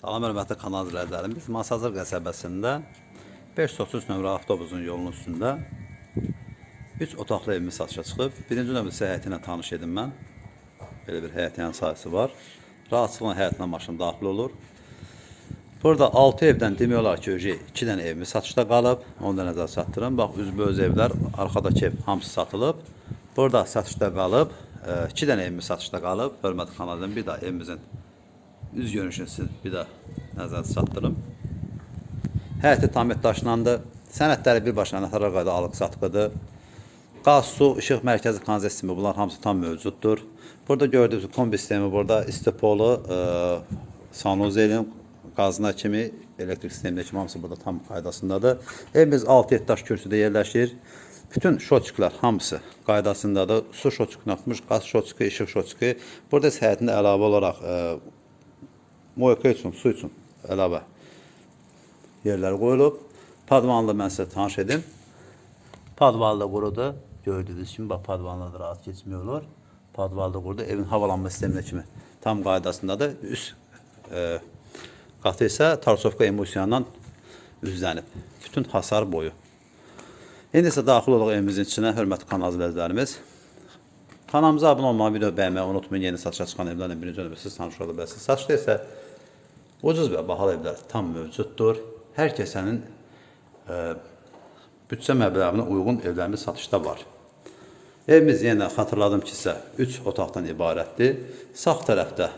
Salam hörmətli kanal izləyicilərim. Biz Masazır qəsəbəsində 533 nömrə avtobusun yolunun üstündə 3 otaqlı evimiz satışa çıxıb. Birinci növbə həyəti ilə tanış edim mən. Belə bir həyətin sahəsi var. Rahatçılıqla həyətinə maşın daxil olur. Burada 6 evdən demək olar ki, öcə 2 dənə evimiz satışda qalıb. Onu da nəzərə çatdırın. Bax, üzböz evlər, arxadakı ev hamısı satılıb. Burada satışda qalıb. 2 dənə evimiz satışda qalıb. Hörmətli kanaldan bir daha evimizin üz görünüşünü bir də nəzərə çatdırım. Həyəti tam daşlandı. Sənədləri birbaşa notara qayda alıq satqıdır. Qaz, su, işıq mərkəzi kanalizasiya bunlar hamısı tam mövcuddur. Burada gördüyünüz kombi sistemi burada istipolu, e, sanuzelin qazına kimi elektrik sistemində kimi hamısı burada tam qaydasındadır. Evimiz 6-7 daş kürsüdə yerləşir. Bütün şoçiklər hamısı qaydasındadır. Su şoçikini atmış, qaz şoçiki, işıq şoçiki. Burada isə həyətində əlavə olaraq e, moyka üçün, su üçün əlavə yerlər qoyulub. Padvanlı mən sizə tanış edim. Padvalda qurudu. Gördüyünüz kimi bax padvanla da rahat keçmək olur. Padvalda qurudu. Evin havalanma sisteminə kimi tam qaydasındadır. Üst e, qatı isə tarsovka emulsiyanla üzlənib. Bütün hasar boyu. İndi isə daxil olaq evimizin içinə, hörmətli kanal izləyicilərimiz. Kanalımıza abunə olmağı, video bəyənməyi unutmayın. Yeni satışa çıxan evlərlə birinci növbədə siz tanış ola bilərsiniz. Satışda isə ucuz və bahalı evlər tam mövcuddur. Hər kəsənin e, bütçə məbləğinə uyğun evlərimiz satışda var. Evimiz yenə xatırladım ki, sizə 3 otaqdan ibarətdir. Sağ tərəfdə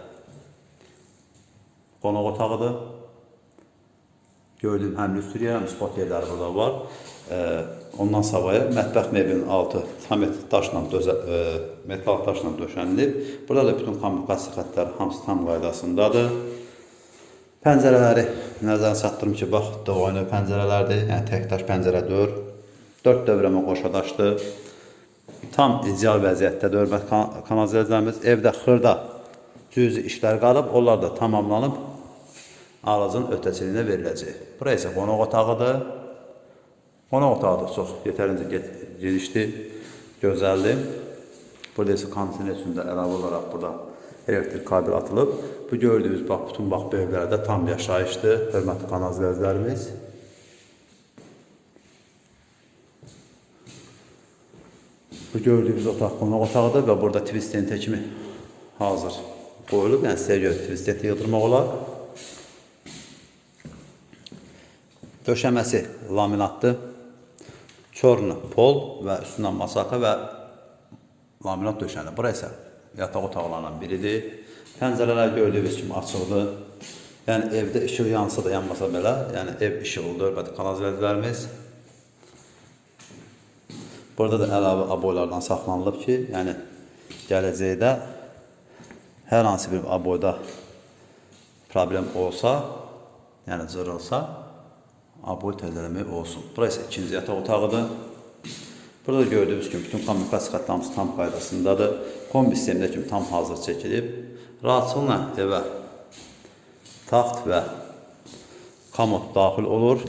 qonaq otağıdır. Gördüyüm həm lüstriyyə, həm spot yerləri burada var. E, ondan savayı mətbəx mebelinin altı samet daşla dözə, e, metal daşla döşənilib. Burada da bütün kommunikasiya xəttləri hamısı tam qaydasındadır. Pəncərələri nəzərə çatdırım ki, bax, dolaylı pəncərələrdir. Yəni tək daş pəncərə deyil. 4 dövrəmə qoşa daşdır. Tam ideal vəziyyətdədir hörmət kan kanalizasiyalarımız. Evdə xırda cüzi işlər qalıb, onlar da tamamlanıb aracın ötəçiliyinə veriləcək. Bura isə qonaq otağıdır. Qonaq otağı da çox yetərincə genişdir, gözəldir. Burada isə konteyner üçün də əlavə olaraq burada elektrik kabel atılıb. Bu gördüyünüz bax bütün bax bu evlərdə tam yaşayışdır, hörmətli kanal izləyicilərimiz. Bu gördüyünüz otaq qonaq otağıdır və burada twist tente kimi hazır qoyulub. Yəni sizə görə twist tente yığdırmaq olar. Döşəməsi laminatdır. Çornu pol və üstündən masaka və laminat döşənir. Bura isə yataq otaqlarından biridir. Pəncərələr gördüyünüz kimi açıqdır. Yəni evdə işıq yansa da yanmasa belə, yəni ev işıqlıdır, bəli kanalizasiyalarımız. Burada da əlavə aboylardan saxlanılıb ki, yəni gələcəkdə hər hansı bir aboyda problem olsa, yəni cırılsa, aboy təzələmək olsun. Bura isə ikinci yataq otağıdır. Burada gördüyünüz kimi bütün kommunikasiya xəttlərimiz tam qaydasındadır. Kombi sistemində kimi tam hazır çəkilib. Rahatçılıqla evə taxt və komod daxil olur.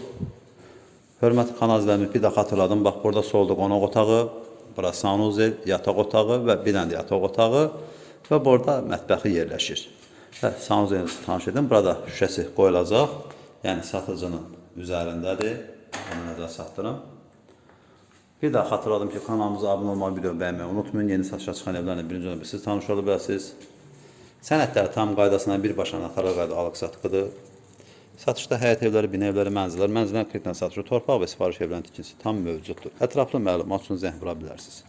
Hörmətli kanal bir də xatırladım. Bax, burada solda qonaq otağı, bura sanuzel, yataq otağı və bir dənə də yataq otağı və burada mətbəxi yerləşir. Və sanuzelinizi tanış edin. Burada şüşəsi qoyulacaq. Yəni satıcının üzərindədir. Onu nəzərə çatdırın. Bir daha xatırladım ki, kanalımıza abunə olmağı, video bəyənməyi unutmayın. Yeni satışa çıxan evlərlə birinci növbədə siz tanış ola bilərsiniz. Sənədləri tam qaydasına birbaşa notara qayda alıq satqıdır. Satışda həyət evləri, bina evləri, mənzillər, mənzillər kreditlə satışı, torpaq və sifariş evlərinin tikintisi tam mövcuddur. Ətraflı məlumat üçün zəng vura bilərsiniz.